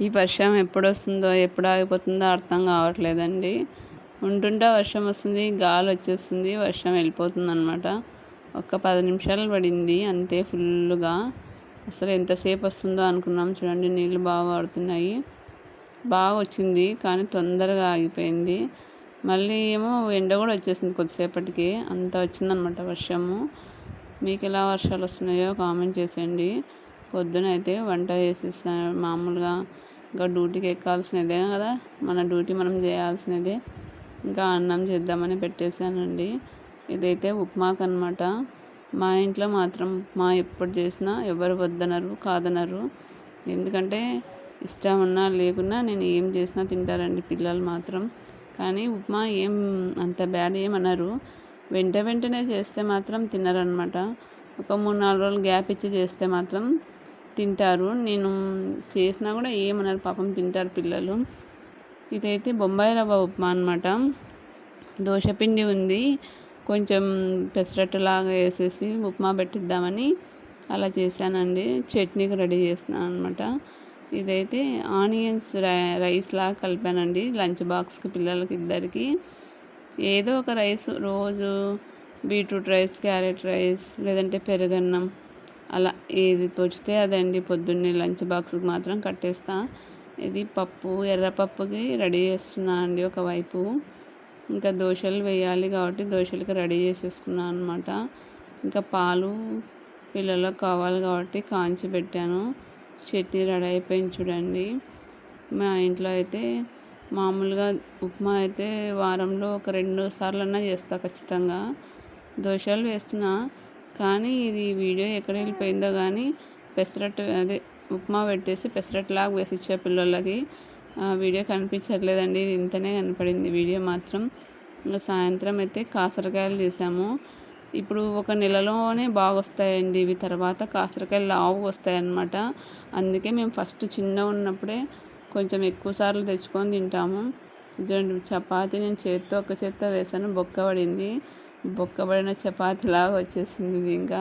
ఈ వర్షం ఎప్పుడు వస్తుందో ఎప్పుడు ఆగిపోతుందో అర్థం కావట్లేదండి. ఉంటుంటే వర్షం వస్తుంది గాలి వచ్చేస్తుంది వర్షం వెళ్ళిపోతుంది అనమాట ఒక పది నిమిషాలు పడింది అంతే ఫుల్గా అసలు ఎంతసేపు వస్తుందో అనుకున్నాం. చూడండి నీళ్ళు బాగా పడుతున్నాయి బాగా వచ్చింది కానీ తొందరగా ఆగిపోయింది. మళ్ళీ ఏమో ఎండ కూడా వచ్చేసింది కొద్దిసేపటికి. అంత వచ్చిందనమాట వర్షము. మీకు ఎలా వర్షాలు వస్తున్నాయో కామెంట్ చేసేయండి. పొద్దున అయితే వంట చేసేసాను. మామూలుగా ఇంకా డ్యూటీకి ఎక్కాల్సినదే కదా. మన డ్యూటీ మనం చేయాల్సినదే. ఇంకా అన్నం చేద్దామని పెట్టేశానండి. ఇదైతే ఉప్మాకు అనమాట మా ఇంట్లో మాత్రం ఉప్మా ఎప్పుడు చేసినా ఎవరు వద్దనరు కాదనరు. ఎందుకంటే ఇష్టం ఉన్నా లేకున్నా నేను ఏం చేసినా తింటారండి పిల్లలు మాత్రం. కానీ ఉప్మా ఏం అంత బ్యాడ్ ఏమనరు. వెంట వెంటనే చేస్తే మాత్రం తినరనమాట ఒక మూడు నాలుగు రోజులు గ్యాప్ ఇచ్చి చేస్తే మాత్రం తింటారు. నేను చేసినా కూడా ఏమన్నారు పాపం తింటారు పిల్లలు. ఇదైతే బొంబాయి రవ్వ ఉప్మా అనమాట దోశపిండి ఉంది. కొంచెం పెసరట్టులాగా వేసేసి ఉప్మా పెట్టిద్దామని అలా చేశానండి. చట్నీకి రెడీ చేసినా అనమాట ఇదైతే ఆనియన్స్ రైస్ లాగా కలిపానండి. లంచ్ బాక్స్కి పిల్లలకి ఇద్దరికి. ఏదో ఒక రైస్ రోజు బీట్రూట్ రైస్ క్యారెట్ రైస్ లేదంటే పెరుగన్నం అలా ఏది తోచితే అదండి పొద్దున్నే లంచ్ బాక్స్కి మాత్రం కట్టేస్తా. ఇది పప్పు ఎర్రపప్పుకి రెడీ చేస్తున్నా అండి ఒకవైపు. ఇంకా దోశలు వేయాలి కాబట్టి దోశలకి రెడీ చేసేసుకున్నాను అనమాట ఇంకా పాలు పిల్లలకు కావాలి కాబట్టి కాంచి పెట్టాను. చట్నీ రెడీ అయిపోయింది చూడండి. మా ఇంట్లో అయితే మామూలుగా ఉప్మా అయితే వారంలో ఒక రెండు సార్లన్నా చేస్తా ఖచ్చితంగా. దోశలు వేస్తున్నా. కానీ ఇది వీడియో ఎక్కడ వెళ్ళిపోయిందో కానీ పెసరట్టు అదే ఉప్మా పెట్టేసి పెసరట్లాగా వేసి ఇచ్చే పిల్లలకి వీడియో కనిపించట్లేదండి ఇంతనే కనపడింది వీడియో మాత్రం. సాయంత్రం అయితే కాసరకాయలు చేసాము. ఇప్పుడు ఒక నెలలోనే బాగా వస్తాయండి ఇవి తర్వాత కాసరకాయలు లావు వస్తాయి అన్నమాట అందుకే మేము ఫస్ట్ చిన్న ఉన్నప్పుడే కొంచెం ఎక్కువ సార్లు తెచ్చుకొని తింటాము. చపాతీ నేను చేత్తో ఒక చేత్తో వేసాను బొక్క పడింది. బొక్కబడిన చపాతి లాగా వచ్చేసింది ఇది ఇంకా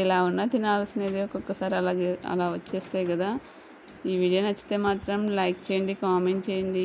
ఇలా ఉన్నా తినాల్సినది ఒక్కొక్కసారి అలా అలా వచ్చేస్తాయి కదా. ఈ వీడియో నచ్చితే మాత్రం లైక్ చేయండి కామెంట్ చేయండి.